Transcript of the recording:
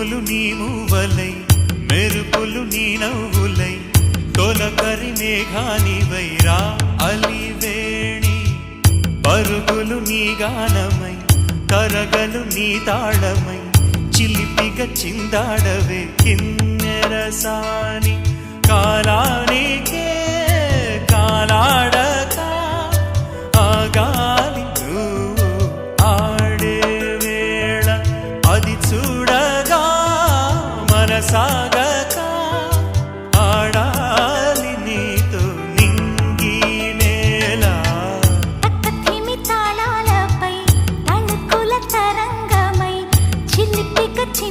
తోలు నీ నీవువలై మెరుపులు నీ నవ్వులై తొలకరి మేఘానివై రా అలివేణి. పరుగులు నీ గానమై కరగలు నీ తాళమై చిలిపిగ చిందాడవే కిన్నెరసాని కాలానికే కాలాడక ఆగాలి ఆడే వేళ. అది చూడ సాగక ఆడాలి నీతో నింగి నేల. పక్కకిమి తాళాలపై తణుకుల తరంగమై చిలిపిక చి